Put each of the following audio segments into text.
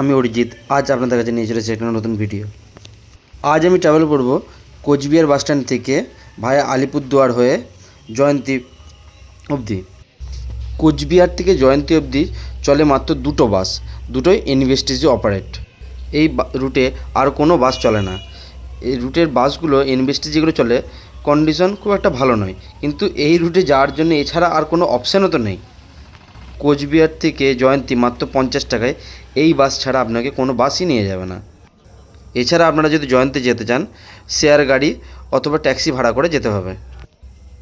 আমি অরিজিৎ। আজ আপনাদের কাছে নিয়ে চলেছি একটা নতুন ভিডিও আজ আমি ট্রাভেল করব কোচবিহার বাস স্ট্যান্ড থেকে ভায়া আলিপুরদুয়ার হয়ে জয়ন্তী অবধি। কোচবিহার থেকে জয়ন্তী অবধি চলে মাত্র দুটো বাস দুটোই ইনভেস্টিজি অপারেট এই রুটে আর কোনো বাস চলে না। এই রুটের বাসগুলো ইনভেস্টি যেগুলো চলে কন্ডিশন খুব একটা ভালো নয়। কিন্তু এই রুটে যাওয়ার জন্য এছাড়া আর কোনো অপশানও তো নেই। কোচবিহার থেকে জয়ন্তী মাত্র পঞ্চাশ টাকায় এই বাস ছাড়া আপনাকে কোনো বাসই নিয়ে যাবে না। এছাড়া আপনারা যদি জয়ন্তী যেতে চান, শেয়ার গাড়ি অথবা ট্যাক্সি ভাড়া করে যেতে হবে।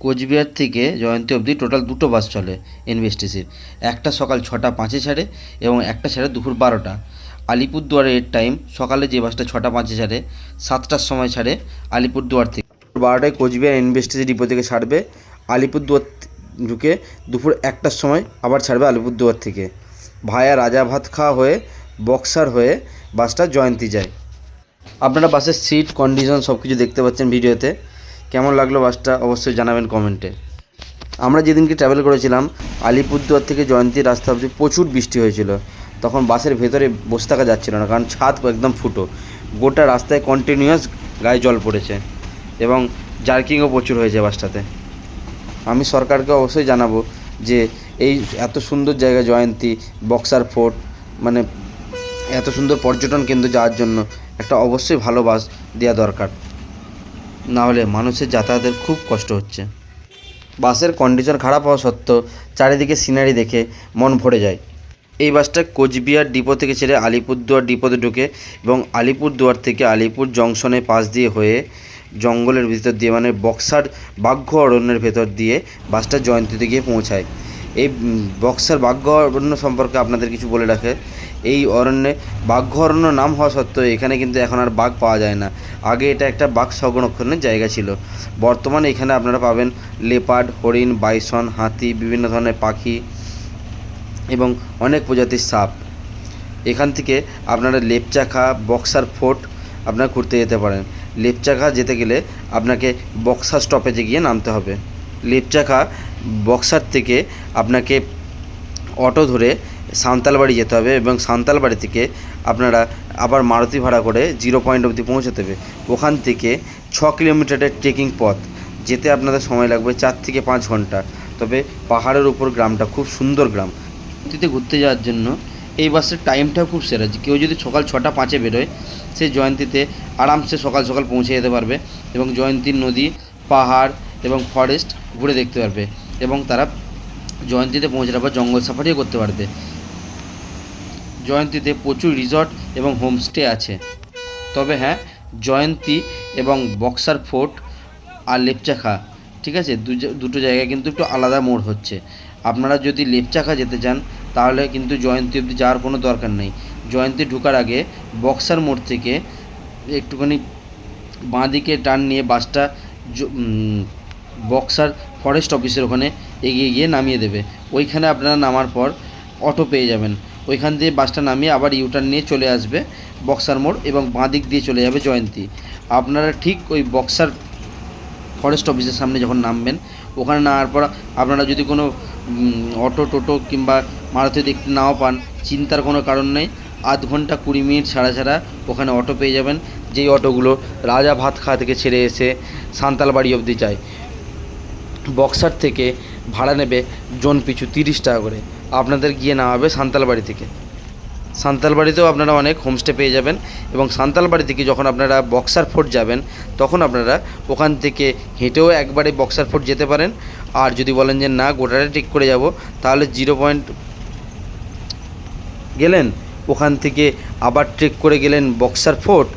কোচবিহার থেকে জয়ন্তী অবধি টোটাল দুটো বাস চলে এনবিএসটিসির একটা সকাল ছটা পাঁচে ছাড়ে এবং একটা ছাড়ে দুপুর বারোটা। আলিপুরদুয়ারের টাইম সকালে যে বাসটা ছটা পাঁচে ছাড়ে, সাতটার সময় ছাড়ে আলিপুরদুয়ার থেকে। বারোটায় কোচবিহার এনবিএসটিসি ডিপো থেকে ছাড়বে। আলিপুরদুয়ার ঢুকে দুপুর একটার সময় আবার ছাড়বে আলিপুরদুয়ার থেকে। ভায়া রাজা ভাত খাওয়া হয়ে বক্সার হয়ে বাসটা জয়ন্তী যায়। আপনারা বাসের সিট কন্ডিশন সব কিছু দেখতে পাচ্ছেন ভিডিওতে। কেমন লাগল বাসটা অবশ্যই জানাবেন কমেন্টে আমরা যেদিনকে ট্রাভেল করেছিলাম, আলিপুরদুয়ার থেকে জয়ন্তী রাস্তা অবধি প্রচুর বৃষ্টি হয়েছিল। তখন বাসের ভেতরে বসে থাকা যাচ্ছিল না, কারণ ছাদ একদম ফুটো। গোটা রাস্তায় কন্টিনিউয়াস গায়ে জল পড়েছে এবং জার্কিংও প্রচুর হয়েছে বাসটাতে আমি সরকারকে অবশ্যই জানাব যে এই এত সুন্দর জায়গা জয়ন্তী, বক্সার ফোর্ট মানে এত সুন্দর পর্যটন কেন্দ্র যাওয়ার জন্য একটা অবশ্যই ভালো বাস দেওয়া দরকার। না হলে মানুষের যাতায়াতের খুব কষ্ট হচ্ছে। বাসের কন্ডিশন খারাপ হওয়া সত্ত্বেও চারিদিকে সিনারি দেখে মন ভরে যায়। এই বাসটা কোচবিহার ডিপো থেকে ছেড়ে আলিপুরদুয়ার ডিপোতে ঢুকে এবং আলিপুরদুয়ার থেকে আলিপুর জংশনের পাশ দিয়ে হয়ে জঙ্গলের ভিতর দিয়ে মানে বক্সার বাঘ্য অরণ্যের ভেতর দিয়ে বাসটা জয়ন্তীতে গিয়ে পৌঁছায়। এই বক্সার বাঘ্য অরণ্য সম্পর্কে আপনাদের কিছু বলে রাখে। এই অরণ্যে বাঘ্য অরণ্য নাম হওয়া সত্ত্বেও এখানে কিন্তু এখন আর বাঘ পাওয়া যায় না। আগে এটা একটা বাঘ সংরক্ষণের জায়গা ছিল। বর্তমানে এখানে আপনারা পাবেন লেপার্ড, হরিণ, বাইসন, হাতি, বিভিন্ন ধরনের পাখি এবং অনেক প্রজাতির সাপ। এখান থেকে আপনারা লেপচাখা, বক্সার ফোর্ট আপনারা ঘুরতে যেতে পারেন। লেপচাখা যেতে গেলে আপনাকে বক্সার স্টপেজে গিয়ে নামতে হবে। লেপচাখা বক্সার থেকে আপনাকে অটো ধরে সাঁওতালবাড়ি যেতে হবে এবং সাঁওতালবাড়ি থেকে আপনারা আবার মারুতি ভাড়া করে জিরো পয়েন্ট অবধি পৌঁছাতে হবে। ওখান থেকে ছ কিলোমিটারের ট্রেকিং পথ, যেতে আপনাদের সময় লাগবে চার থেকে পাঁচ ঘণ্টা। তবে পাহাড়ের উপর গ্রামটা খুব সুন্দর গ্রাম। ঘুরতে যাওয়ার জন্য এই বাসের টাইমটাও খুব সেরা। কেউ যদি সকাল ছটা, পাঁচে বেরোয় সে জয়ন্তীতে আরামসে সকাল সকাল পৌঁছে যেতে পারবে এবং জয়ন্তীর নদী, পাহাড় এবং ফরেস্ট ঘুরে দেখতে পারবে এবং তারা জয়ন্তীতে পৌঁছানোর পর জঙ্গল সাফারিও করতে পারবে। জয়ন্তীতে প্রচুর রিসর্ট এবং হোমস্টে আছে। তবে হ্যাঁ জয়ন্তী এবং বক্সার ফোর্ট আর লেপচাখা, ঠিক আছে? দুটো জায়গায় কিন্তু একটু আলাদা মোড় হচ্ছে। আপনারা যদি লেপচাখা যেতে চান তাহলে কিন্তু জয়ন্তী অবধি যাওয়ার কোনো দরকার নেই। জয়ন্তী ঢোকার আগে বক্সার মোড় থেকে একটুখানি বাঁ দিকে টার্ন নিয়ে বাসটা বক্সার ফরেস্ট অফিসের ওখানে এগিয়ে গিয়ে নামিয়ে দেবে। ওইখানে আপনারা নামার পর অটো পেয়ে যাবেন। ওইখান দিয়ে বাসটা নামিয়ে আবার ইউটার্ন নিয়ে চলে আসবে বক্সার মোড় এবং বাঁ দিক দিয়ে চলে যাবে জয়ন্তী। আপনারা ঠিক ওই বক্সার ফরেস্ট অফিসের সামনে যখন নামবেন, ওখানে নামার পর আপনারা যদি কোনো অটো, টোটো কিংবা মারুতি দেখতে নাও পান, চিন্তার কোনো কারণ নেই। আধ ঘণ্টা কুড়ি মিনিট ছাড়া ছাড়া ওখানে অটো পেয়ে যাবেন, যেই অটোগুলো রাজা ভাত থেকে ছেড়ে এসে সান্তালবাড়ি অবধি যায়। বক্সার থেকে ভাড়া নেবে জন পিছু তিরিশ টাকা করে। আপনাদের গিয়ে নামাবে সান্তালবাড়ি থেকে। সান্তালবাড়িতেও আপনারা অনেক হোমস্টে পেয়ে যাবেন এবং সান্তালবাড়ি থেকে যখন আপনারা বক্সার ফোর্ট যাবেন, তখন আপনারা ওখান থেকে হেঁটেও একবারে বক্সার ফোর্ট যেতে পারেন। আর যদি বলেন যে না, গোটাটা ঠিক করে যাব, তাহলে জিরো পয়েন্ট গেলেন, ওখান থেকে আবার ট্রেক করে গেলেন বক্সার ফোর্ট।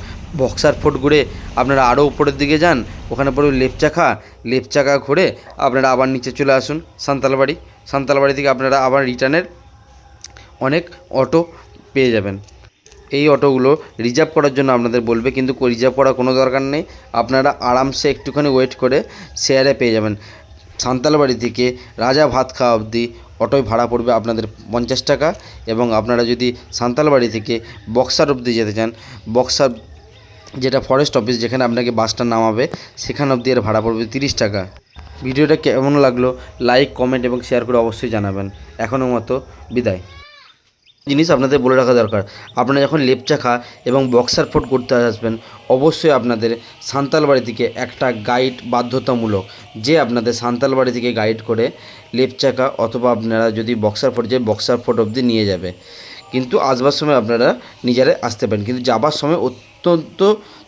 বক্সার ফোর্ট ঘুরে আপনারা আরও উপরের দিকে যান, ওখানে পরে লেপচাখা। লেপচাখা ঘুরে আপনারা আবার নিচে চলে আসুন, সান্তালবাড়ি। সান্তালবাড়ি থেকে আপনারা আবার রিটার্নের অনেক অটো পেয়ে যাবেন। এই অটোগুলো রিজার্ভ করার জন্য আপনাদের বলবে, কিন্তু রিজার্ভ করার কোনো দরকার নেই। আপনারা আরামসে একটুখানি ওয়েট করে শেয়ারে পেয়ে যাবেন। সান্তালবাড়ি থেকে রাজা ভাত খাওয়া অবধি অটোয় ভাড়া পড়বে আপনাদের পঞ্চাশ টাকা এবং আপনারা যদি সান্তালবাড়ি থেকে বক্সার অবধি যেতে চান, বক্সার যেটা ফরেস্ট অফিস যেখানে আপনাকে বাসটা নামাবে, সেখান অবধি এর ভাড়া পড়বে তিরিশ টাকা। ভিডিওটা কেমন লাগল লাইক কমেন্ট এবং শেয়ার করে অবশ্যই জানাবেন। এখনও মতো বিদায়। জিনিস আপনাদের বলে রাখা দরকার। আপনারা যখন লেপচাখা এবং বক্সার ফোর্ট করতে আসবেন, অবশ্যই আপনাদের সান্তাল বাড়ি থেকে একটা গাইড বাধ্যতামূলক, যে আপনাদের সান্তাল বাড়ি থেকে গাইড করে লেপচাকা অথবা আপনারা যদি বক্সার ফোর্ট, যে বক্সার ফোর্ট অবধি নিয়ে যাবে। কিন্তু আসবার সময় আপনারা নিজেরা আসতে পারেন। কিন্তু যাবার সময় অত্যন্ত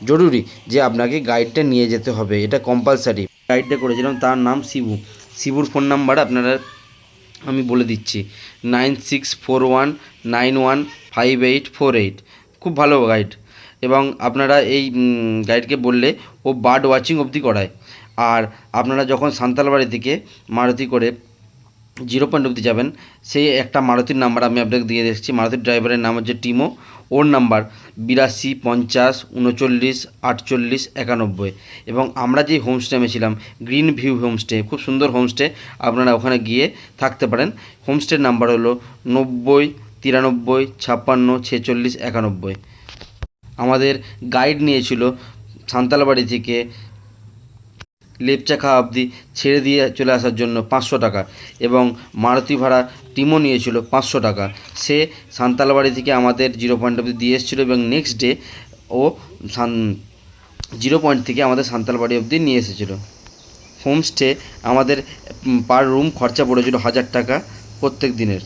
জরুরি যে আপনাকে গাইডটা নিয়ে যেতে হবে। এটা কম্পালসারি গাইডটা করেছিলাম, তার নাম শিবু। শিবুর ফোন নাম্বার আপনারা আমি বলে দিচ্ছি। Nine six four one nine one five eight four eight. খুব ভালো গাইড। এবং আপনারা এই গাইডকে বললে ও বার্ড ওয়াচিং অবধি করায়। আর আপনারা যখন সান্তালবাড়ি থেকে মারুতি করে জিরো পয়েন্ট অবধি যাবেন, সেই একটা মারুতির নাম্বার আমি আপনাকে দিয়ে দেখছি মারুতির ড্রাইভারের নাম হচ্ছে টিমো। ওর নাম্বার বিরাশি, পঞ্চাশ, উনচল্লিশ, আটচল্লিশ, একানব্বই। এবং আমরা যে হোমস্টে ছিলাম, গ্রিন ভিউ হোমস্টে খুব সুন্দর হোমস্টে আপনারা ওখানে গিয়ে থাকতে পারেন। হোমস্টের নাম্বার হলো নব্বই, তিরানব্বই, ছাপ্পান্ন, ছেচল্লিশ, একানব্বই। আমাদের গাইড নিয়েছিল সান্তালবাড়ি থেকে লেপচাখা অবধি ছেড়ে দিয়ে চলে আসার জন্য পাঁচশো টাকা এবং মারুতি ভাড়া টিমও নিয়েছিল পাঁচশো টাকা। সে সান্তালবাড়ি থেকে আমাদের জিরো পয়েন্ট অবধি দিয়ে এসেছিল এবং নেক্সট ডে ও সান, জিরো পয়েন্ট থেকে আমাদের সান্তালবাড়ি অবধি নিয়ে এসেছিল। হোমস্টে আমাদের পার রুম খরচা পড়েছিল হাজার টাকা প্রত্যেক দিনের।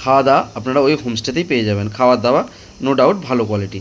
খাওয়া দাওয়া আপনারা ওই হোমস্টেতেই পেয়ে যাবেন। খাওয়া দাওয়া নো ডাউট ভালো কোয়ালিটি